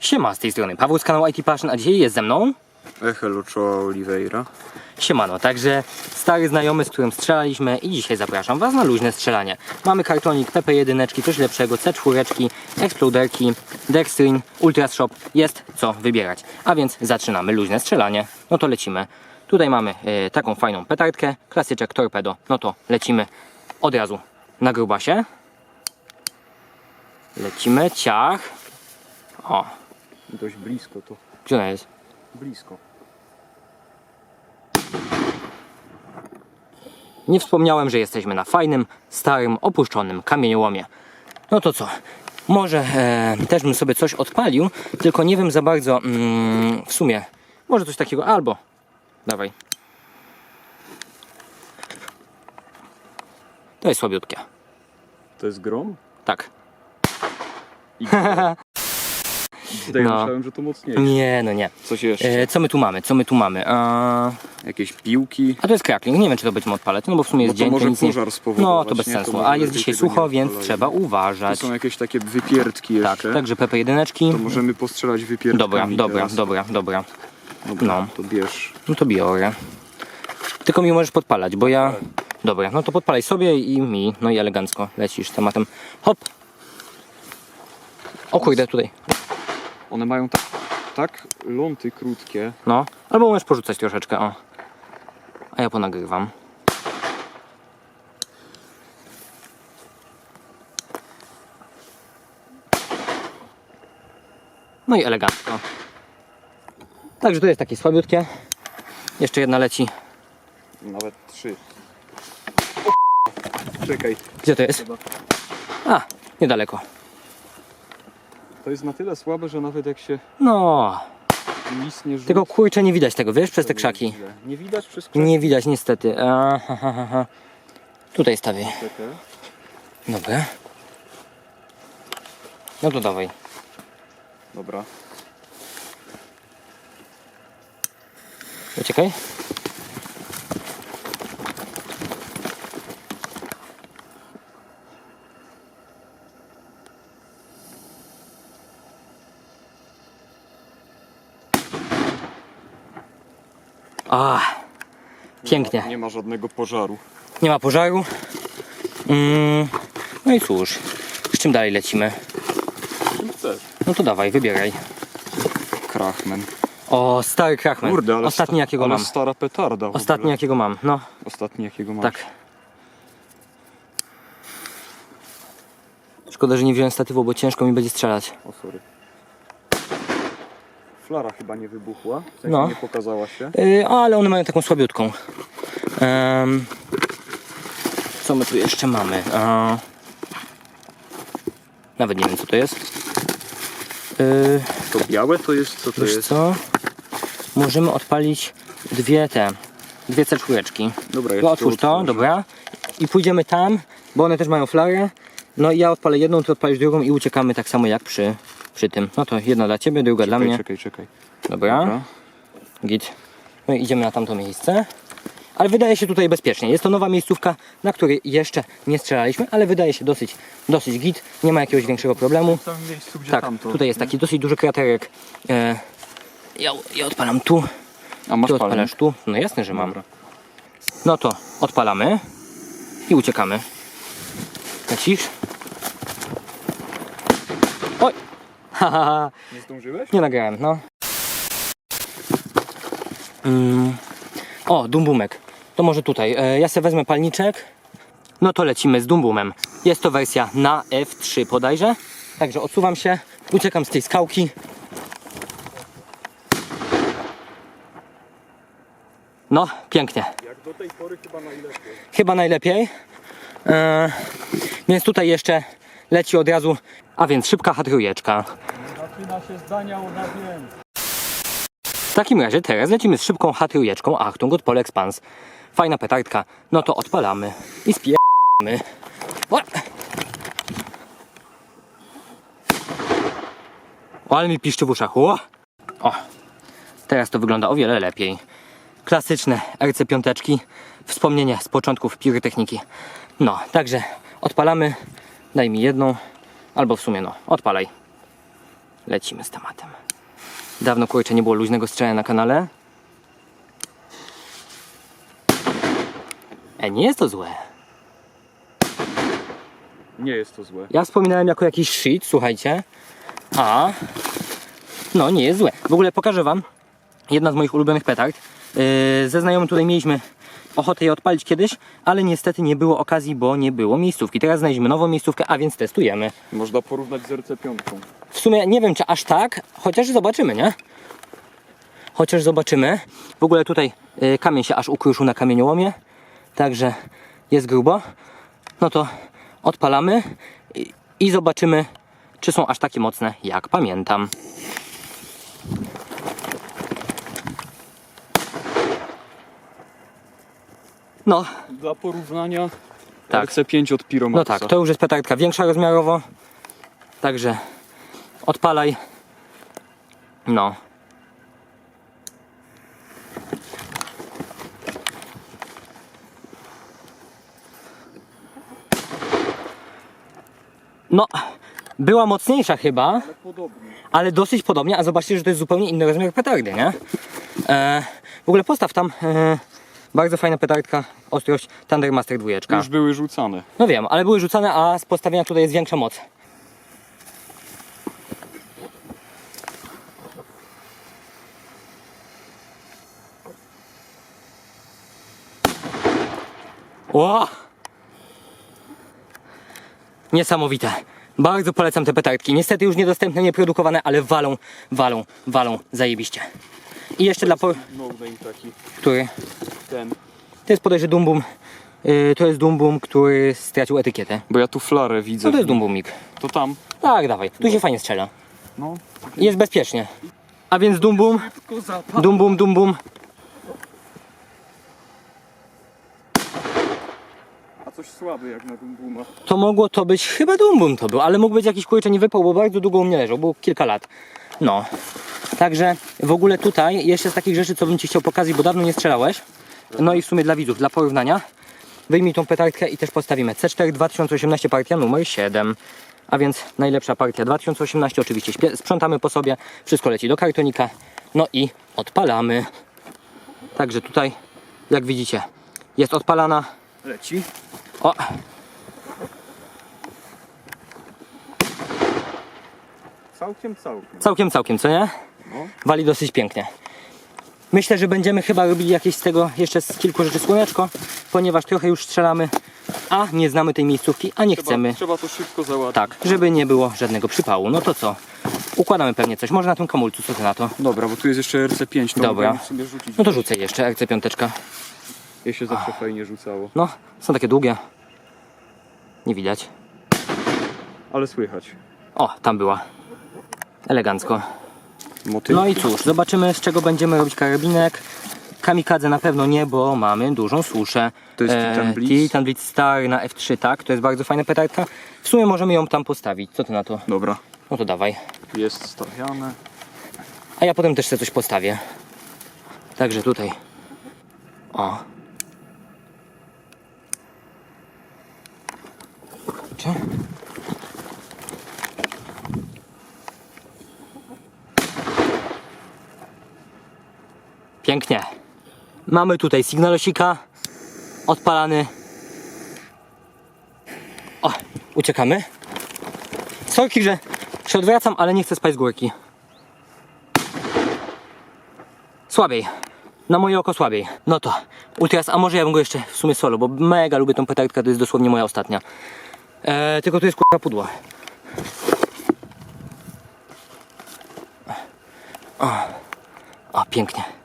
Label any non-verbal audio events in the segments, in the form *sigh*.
Siema, z tej strony Paweł z kanału IT Passion, a dzisiaj jest ze mną Echel Ochoa Oliveira. Siemano, także stary znajomy, z którym strzelaliśmy i dzisiaj zapraszam Was na luźne strzelanie. Mamy kartonik PP1, coś lepszego, C4, Exploderki, Dextrin, Ultrashop, jest co wybierać. A więc zaczynamy luźne strzelanie, no to lecimy. Tutaj mamy e, taką fajną petardkę, klasyczek torpedo, no to lecimy od razu na grubasie. Lecimy, ciach. O, Dość blisko to. gdzie ona jest? Blisko. Nie wspomniałem, że jesteśmy na fajnym, starym, opuszczonym kamieniołomie. No to co? Może e, też bym sobie coś odpalił, tylko nie wiem za bardzo mm, w sumie. Może coś takiego albo. Dawaj. To jest słabiutkie. To jest grom? Tak. I *laughs* Tutaj No. myślałem, że to mocniejsze. Nie, no nie. Coś jeszcze? E, co my tu mamy? Co my tu mamy? A, Jakieś piłki? a to jest crackling. Nie wiem, czy to będziemy odpalać, no bo w sumie jest Bo to dzień, może nic nie... pożar spowodować, No to bez nie? sensu. A jest lepiej dzisiaj tego nie sucho, więc trzeba uważać. są jakieś takie wypierdki Tak, jeszcze. także PP1. To możemy postrzelać wypierdkami Dobra, dobra, teraz. dobra, dobra. Dobra, no. to bierz. No to biorę. Tylko mi możesz podpalać, bo ja... Dobra, no to podpalaj sobie i mi. No i elegancko lecisz tematem. Hop! O kurde, tutaj. One mają tak, tak ląty krótkie. No. Albo możesz porzucać troszeczkę, o. A ja ponagrywam. No i elegancko. Także to jest takie słabiutkie. Jeszcze jedna leci. Nawet trzy. O, Czekaj. Gdzie to jest? A, niedaleko. To jest na tyle słabe, że nawet jak się No, nic nie rzuci... tylko kurczę nie widać tego, wiesz, przez te krzaki. Nie widać przez krzaki? Nie widać niestety. Aha, ha, ha, ha. Tutaj stawię. Dobra. No to dawaj. Dobra. Uciekaj. A, pięknie. Nie ma żadnego pożaru. Nie ma pożaru. Mm, no i cóż, z czym dalej lecimy? Czym chcesz? No to dawaj, wybieraj. Krachmen. O, stary krachman. Kurde, ale, Ostatni sta- jakiego ale mam. stara petarda w Ostatni ogóle. jakiego mam, no. Ostatni jakiego masz. Tak. Szkoda, że nie wziąłem statywu, bo ciężko mi będzie strzelać. O, sorry. Flara chyba nie wybuchła. W sensie No. nie pokazała się. Yy, ale one mają taką słabiutką. Em, co my tu jeszcze mamy? A, nawet nie wiem co to jest. Yy, To białe to jest, co to wiesz jest? co? Możemy odpalić dwie te, dwie C4. Dobra, ja No, ci otwórz to, otworzę. dobra. I pójdziemy tam, bo one też mają flarę. No i ja odpalę jedną, ty odpalisz drugą i uciekamy tak samo jak przy, przy tym. No to jedna dla ciebie, druga dla Czekaj, mnie. czekaj, czekaj. Dobra. Dobra. Git. No i idziemy na tamto miejsce. Ale wydaje się tutaj bezpiecznie. Jest to nowa miejscówka, na której jeszcze nie strzelaliśmy, ale wydaje się dosyć, dosyć git. Nie ma jakiegoś większego problemu. W samym miejscu, gdzie Tak, tamto. tutaj jest taki dosyć duży kraterek. E, ja, ja odpalam tu, A masz ty palnik? odpalasz tu. No jasne, że mam. Dobra. No to odpalamy i uciekamy. Lecisz? *laughs* Nie zdążyłeś? nie nagrałem, no. Mm. O, dumbumek. To może tutaj. E, ja sobie wezmę palniczek. No to lecimy z dumbumem. Jest to wersja na F3 bodajże. Także odsuwam się, uciekam z tej skałki. No, pięknie. Jak do tej pory chyba najlepiej. Chyba najlepiej. E, więc tutaj jeszcze leci od razu, a więc szybka hatrujeczka. Zaczyna się zdania o. W takim razie teraz lecimy z szybką hatrujeczką Achtung od Pans. Fajna petardka. No to odpalamy i spijamy. O, ale mi piszczy w uszach. O! o, teraz to wygląda o wiele lepiej. Klasyczne RC5, wspomnienie z początków pirotechniki. No, także odpalamy. Daj mi jedną, albo w sumie no, odpalaj. lecimy z tematem. Dawno kurczę nie było luźnego strzelania na kanale. E, nie jest to złe. Nie jest to złe. Ja wspominałem jako jakiś shit, słuchajcie. A no nie jest złe. W ogóle pokażę wam jedna z moich ulubionych petard. Yy, ze znajomym tutaj mieliśmy ochotę je odpalić kiedyś, ale niestety nie było okazji, bo nie było miejscówki. Teraz znaleźliśmy nową miejscówkę, a więc testujemy. Można porównać z RC5. W sumie nie wiem czy aż tak, chociaż zobaczymy, nie? Chociaż zobaczymy. W ogóle tutaj y, kamień się aż ukruszył na kamieniołomie, także jest grubo. No to odpalamy i, i zobaczymy, czy są aż takie mocne, jak pamiętam. No, Dla porównania Tak. RC5 od Pyromaxa. no tak, to już jest petardka większa rozmiarowo. Także odpalaj. No. No, była mocniejsza chyba, Ale ale dosyć podobnie, a zobaczcie, że to jest zupełnie inny rozmiar petardy, nie? E, w ogóle postaw tam e, bardzo fajna petardka, ostrość Thunder Master 2. Już były rzucane. No wiem, ale były rzucane, a z postawienia tutaj jest większa moc. Ło! Niesamowite. Bardzo polecam te petardki. Niestety już niedostępne, nieprodukowane, ale walą, walą, walą zajebiście. I jeszcze dla... Po... No taki. Który? Ten. To jest podejrzewam Dumbum. Yy, to jest Dumbum, który stracił etykietę. Bo ja tu flarę widzę. No to jest Dumbumik. To tam. Tak, dawaj. Tu się fajnie strzela. No. Jest bezpiecznie. A więc Dumbum. Dumbum, Dumbum. A coś słaby jak na Dumbuma. To mogło to być, chyba Dumbum to był, ale mógł być jakiś kurczę nie wypał, bo bardzo długo u mnie leżał, było kilka lat. No. Także w ogóle tutaj jeszcze z takich rzeczy, co bym Ci chciał pokazać, bo dawno nie strzelałeś. No i w sumie dla widzów, dla porównania. Wyjmij tą petardkę i też postawimy. C4 2018 partia numer 7. A więc najlepsza partia 2018 oczywiście. Sprzątamy po sobie, wszystko leci do kartonika. No i odpalamy. Także tutaj, jak widzicie, jest odpalana. Leci. O, Całkiem, całkiem. całkiem, całkiem, co nie? Wali dosyć pięknie. Myślę, że będziemy chyba robili jakieś z tego jeszcze z kilku rzeczy słoneczko, ponieważ trochę już strzelamy, a nie znamy tej miejscówki, a nie Trzeba, chcemy. trzeba to szybko załatwić. Tak, żeby nie było żadnego przypału. No to co? Układamy pewnie coś. Może na tym komulcu, co ty na to? Dobra, bo tu jest jeszcze RC5. No Dobra. sobie rzucić. No to rzucę jeszcze RC5. Je się zawsze fajnie rzucało. No, są takie długie. Nie widać. Ale słychać. O, tam była. Elegancko. Motyl. No i cóż, zobaczymy z czego będziemy robić karabinek. Kamikadze na pewno nie, bo mamy dużą suszę. To jest Titan Blitz? Titan Blitz Star na F3, tak? To jest bardzo fajna petardka. W sumie możemy ją tam postawić. Co ty na to? Dobra. No to dawaj. Jest stawiane. A ja potem też sobie coś postawię. Także tutaj. O. Co? Pięknie. Mamy tutaj signalosika. Odpalany. O, uciekamy. Sorki, że się odwracam, ale nie chcę spać z górki. Słabiej. Na moje oko słabiej. No to Ultras, a może ja bym go jeszcze w sumie solo, bo mega lubię tą petardkę, to jest dosłownie moja ostatnia. Eee, tylko to jest kurwa pudło. O, o, pięknie.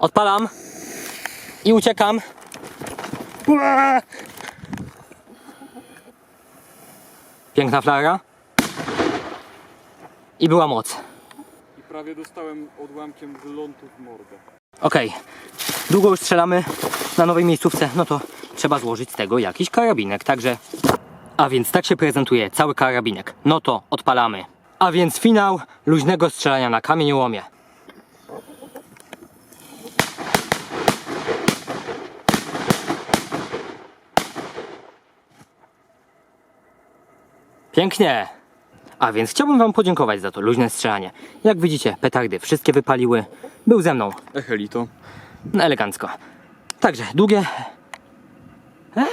Odpalam i uciekam. Piękna flara. I była moc. I prawie dostałem odłamkiem wylątu w mordę. Okej, długo już strzelamy na nowej miejscówce, no to trzeba złożyć z tego jakiś karabinek, także... A więc tak się prezentuje cały karabinek. No to odpalamy. A więc finał luźnego strzelania na kamieniołomie. Pięknie. A więc chciałbym Wam podziękować za to luźne strzelanie. Jak widzicie, petardy wszystkie wypaliły. Był ze mną Echelito. no, elegancko. Także długie. E?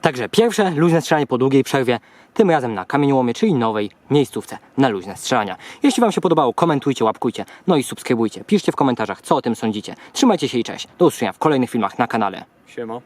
Także pierwsze luźne strzelanie po długiej przerwie, tym razem na kamieniołomie, czyli nowej miejscówce na luźne strzelania. Jeśli Wam się podobało, komentujcie, łapkujcie, no i subskrybujcie. Piszcie w komentarzach, co o tym sądzicie. Trzymajcie się i cześć. Do usłyszenia w kolejnych filmach na kanale. Siema.